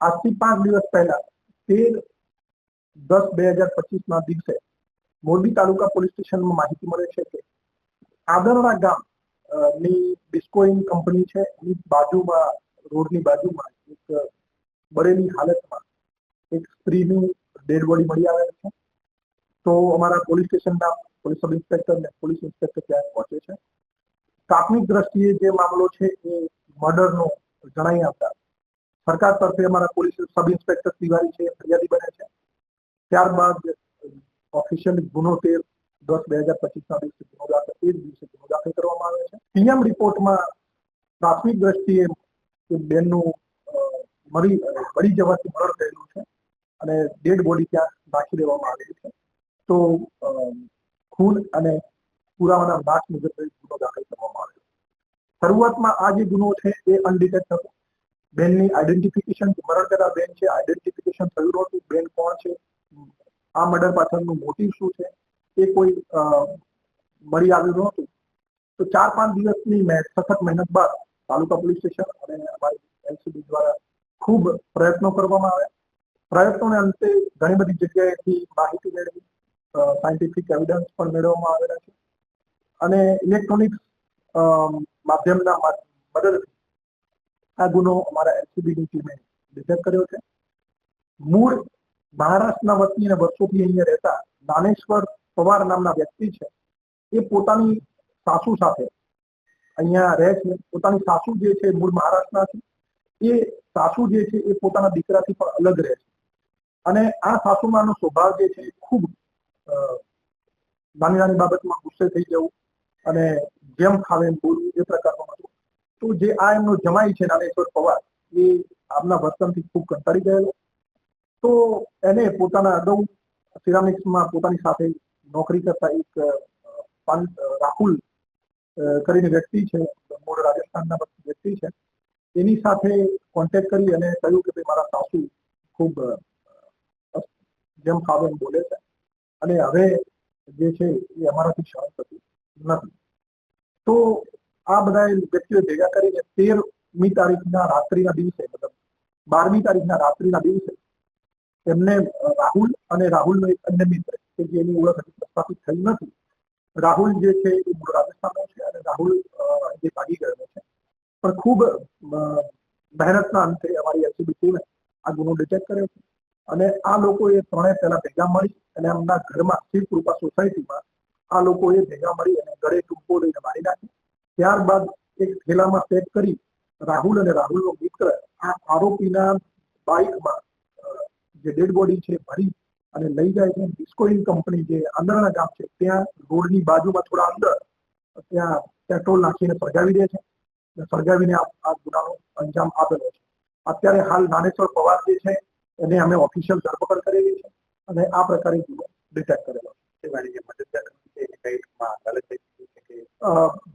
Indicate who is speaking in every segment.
Speaker 1: આજથી પાંચ દિવસ પહેલા, તેર દસ બે હજાર પચીસ ના દિવસે મોરબી તાલુકા પોલીસ સ્ટેશનમાં માહિતી મળે છે કે આદરણા ગામની બિસ્કોઇન કંપની છે. એની બાજુમાં, રોડની બાજુમાં એક બળેલી હાલતમાં એક સ્ત્રીનું ડેડ બોડી મળી આવેલ છે. તો અમારા પોલીસ સ્ટેશનના પોલીસ સબ ઇન્સ્પેક્ટર ને પોલીસ ઇન્સ્પેક્ટર ત્યાં પહોંચે છે. પ્રાથમિક દ્રષ્ટિએ જે મામલો છે એ મર્ડરનો જણાઈ આવતા સરકાર તરફે અમારા પોલીસ સબ ઇન્સ્પેક્ટર તિવારી છે, ફરિયાદી બને છે. ત્યારબાદ, ઓફિશિયલ ગુનો તેર દસ બે હજાર પચીસ ના દિવસે ગુનો દાખલ, એ દિવસે ગુનો દાખલ કરવામાં આવે છે. પીએમ રિપોર્ટમાં પ્રાથમિક દ્રષ્ટિએ બેનનું મરી મરી જવાથી મરણ થયેલું છે અને ડેડ બોડી ત્યાં નાખી દેવામાં આવેલી છે. તો ખૂન અને પુરાવાના લાશ મુજબ ગુનો દાખલ કરવામાં આવ્યો. શરૂઆતમાં આ જે ગુનો છે એ અનડિટેક્ટ હતો. બેનની આઈડેન્ટિફિકેશન મરણ કરા બેન છે આઈડેન્ટિફિકેશન થયું નહોતું બેન કોણ છે? આ મર્ડર પાછળનું મોટિવ શું છે? એ કોઈ મળી આવ્યું નહોતું. તો ચાર પાંચ દિવસની સખત મહેનત બાદ તાલુકા પોલીસ સ્ટેશન અને અમારી એલસીબી દ્વારા ખૂબ પ્રયત્નો કરવામાં આવ્યા. પ્રયત્નોને અંતે ઘણી બધી જગ્યાએથી માહિતી મેળવી સાયન્ટિફિક એવિડન્સ પણ મેળવવામાં આવેલા છે. અને ઇલેક્ટ્રોનિક્સ માધ્યમના મદદથી આ ગુનો અમારા એલસીબીની ટીમે ડિટેક્ટ કર્યો છે. મૂળ મહારાષ્ટ્રના વતની અને વર્ષોથી અહીંયા રહેતા દાનેશ્વર પવાર નામના વ્યક્તિ છે. એ પોતાની સાસુ સાથે અહીંયા રહે છે. પોતાની સાસુ જે છે મૂળ મહારાષ્ટ્રના છે. એ સાસુ જે છે એ પોતાના દીકરાથી પણ અલગ રહે છે. અને આ સાસુમાનો સ્વભાવ જે છે એ ખૂબ નાની નાની બાબતમાં ગુસ્સે થઈ જવું અને જેમ ખાવે એમ બોલવું, એ પ્રકારનું હતું તો જે આ એમનો જમાઈ છે નાનેશ્વર પવાર, એ આમના વર્તનથી ખૂબ કંટાળી ગયેલો. તો એને પોતાના અગાઉ સિરામિક્સમાં પોતાની સાથે નોકરી કરતા એક રાહુલ કરીને વ્યક્તિ છે મૂળ રાજસ્થાનના વ્યક્તિ છે. એની સાથે કોન્ટેક્ટ કરી અને કહ્યું કે ભાઈ મારા સાસુ ખૂબ જેમ ફાવે એમ બોલે છે. અને હવે જે છે એ અમારાથી સહન થતું નથી. તો આ બધા વ્યક્તિઓ ભેગા કરીને તેરમી તારીખના રાત્રિના દિવસે મતલબ બારમી તારીખના રાત્રિના દિવસે એમને રાહુલ અને રાહુલનો એક અન્ય મિત્ર કે જેની ઓળખ હજી પ્રસ્થાપિત થઈ નથી, રાહુલ જે છે એ મૂળ રાજસ્થાનનો છે અને રાહુલ જે ભાગી ગયેલો છે. પણ ખૂબ મહેનતના અંતે અમારી એસીબી ટીમે આ ગુનો ડિટેક્ટ કર્યો છે અને આ લોકોએ ત્રણે પહેલા ભેગા મળી અને એમના ઘરમાં શિવ કૃપા સોસાયટીમાં આ લોકોએ ભેગા મળી અને ગળે ટૂંકો લઈને મારી નાખી. ત્યારબાદ એક થેલામાં પેક કરી રાહુલ અને રાહુલનો મિત્ર આ આરોપીના બાઇકમાં જે ડેડ બોડી છે ભરી અને લઈ જાય છે બિસ્કોઇન કંપની જે અંદરના ગામ છે ત્યાં રોડની બાજુમાં થોડા અંદર ત્યાં પેટ્રોલ નાખીને સળગાવી દે છે સળગાવીને આ આ ગુનાનો અંજામ આપેલો છે. અત્યારે હાલ નાનેશ્વર પવાર જે છે એને અમે ઓફિશિયલ ધરપકડ કરેલી છે અને આ પ્રકારે ગુનો ડિટેક્ટ કરેલો છે.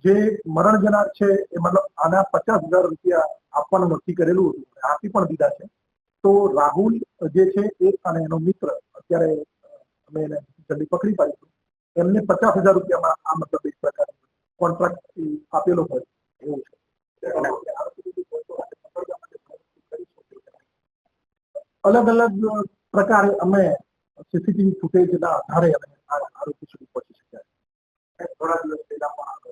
Speaker 2: જે
Speaker 1: મરણ જનાર છે, એ મતલબ આના પચાસ હજાર રૂપિયા આપવાનું નક્કી કરેલું હતું આપી પણ દીધા છે. તો રાહુલ જે છે, એ અને એનો મિત્ર, અત્યારે અમે એને જલ્દી પકડી પાડીશું. એમને પચાસ હજાર રૂપિયામાં આ મતલબ એક પ્રકાર કોન્ટ્રાક્ટ આપેલો હોય, એવું છે. અલગ અલગ પ્રકારે અમે સીસીટીવી ફૂટેજના આધારે અમે આરોપી સુધી પહોંચી શક્યા
Speaker 2: થોડા દિવસ પહેલા પણ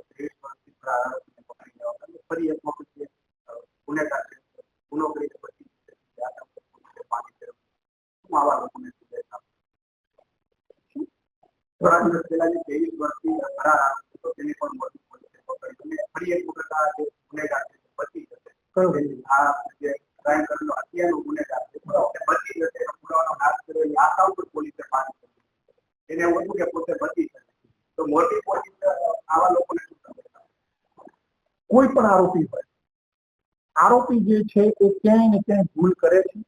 Speaker 2: આરોપીને છે ગુનો જશે આ નાશ કર્યો એ આશા ઉપર પોલીસે પાણી. એને પોતે બચી જશે તો મોટી પોલીસ આવા લોકોને?
Speaker 1: કોઈ પણ આરોપી હોય. આરોપી જે છે એ ક્યાંય ને ક્યાંય ભૂલ કરે છે.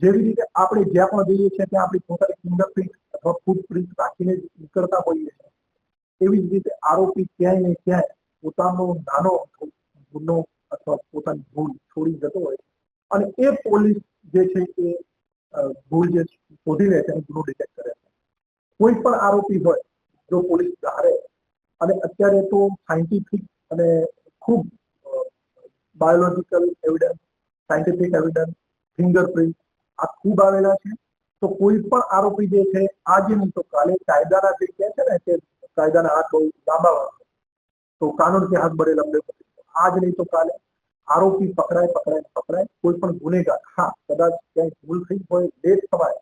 Speaker 1: જેવી રીતે આપણે જ્યાં પણ જઈએ છીએ ત્યાં આપણી પોતાની ફિંગરપ્રિન્ટ અથવા ફૂટપ્રિન્ટ રાખીને નીકળતા હોઈએ છીએ. એવી જ રીતે આરોપી ક્યાંય ને ક્યાંય પોતાનો નાનો ગુનો અથવા પોતાની ભૂલ છોડી જતો હોય અને એ પોલીસ જે છે એ ભૂલ જે શોધી લે છે અને ગુનો ડિટેક્ટ કરે છે. કોઈ પણ આરોપી હોય, જો પોલીસ ધારે, અને અત્યારે તો સાયન્ટિફિક અને ખૂબ biological evidence scientific evidence fingerprint આ ખૂબ આવેલા છે તો કોઈ પણ આરોપી જે છે આજે નહીં તો કાલે કાયદાના જે કહે છે ને કે કાયદાના હાથ બહુ લાંબા હોય છે. તો કાનૂન કે હાથ બડે લંબે હોતે हैं. આજ નહીં તો કાલે આરોપી પકડાય પકડાય ને પકડાય કોઈ પણ ગુનેગાર હા કદાચ ક્યાંય ભૂલ થઈ હોય લેટ થવાય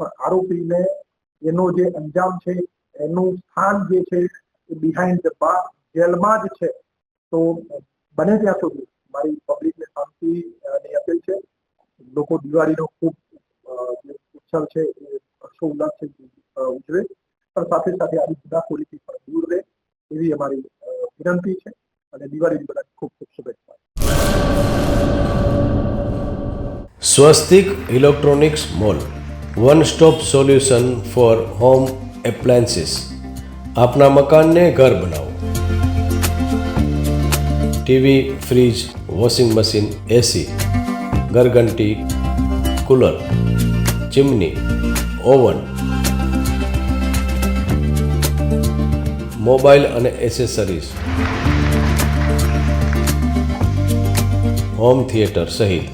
Speaker 1: પણ આરોપીને એનો જે અંજામ છે એનું સ્થાન જે છે એ બિહાઇન્ડ ધ બાર જેલમાં જ છે તો બને ત્યાં સુધી મારી પબ્લિકને શાંતિ ની અપીલ છે. લોકો દિવાળીનો ખૂબ ઉત્સવ છે એ હર્ષોલ્લાસ છે ઉજવે પણ સાથે સાથે આવી ગુનાખોરીથી પણ દૂર રહે એવી અમારી વિનંતી છે અને દિવાળીની બધા ખૂબ ખૂબ શુભેચ્છા
Speaker 3: Swastik electronics mall, one stop solution for home appliances. આપના મકાનને ઘર બનાવો. TV, fridge, washing machine, AC, ઘરઘંટી, cooler, chimney, oven, mobile અને એસેસરીઝ. હોમ થિયેટર સહિત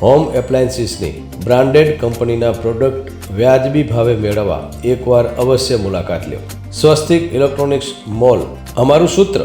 Speaker 3: હોમ એપ્લાયન્સીસની બ્રાન્ડેડ કંપનીના પ્રોડક્ટ વ્યાજબી ભાવે મેળવવા એકવાર અવશ્ય મુલાકાત લો. સ્વસ્તિક ઇલેક્ટ્રોનિક્સ મોલ, અમારું સૂત્ર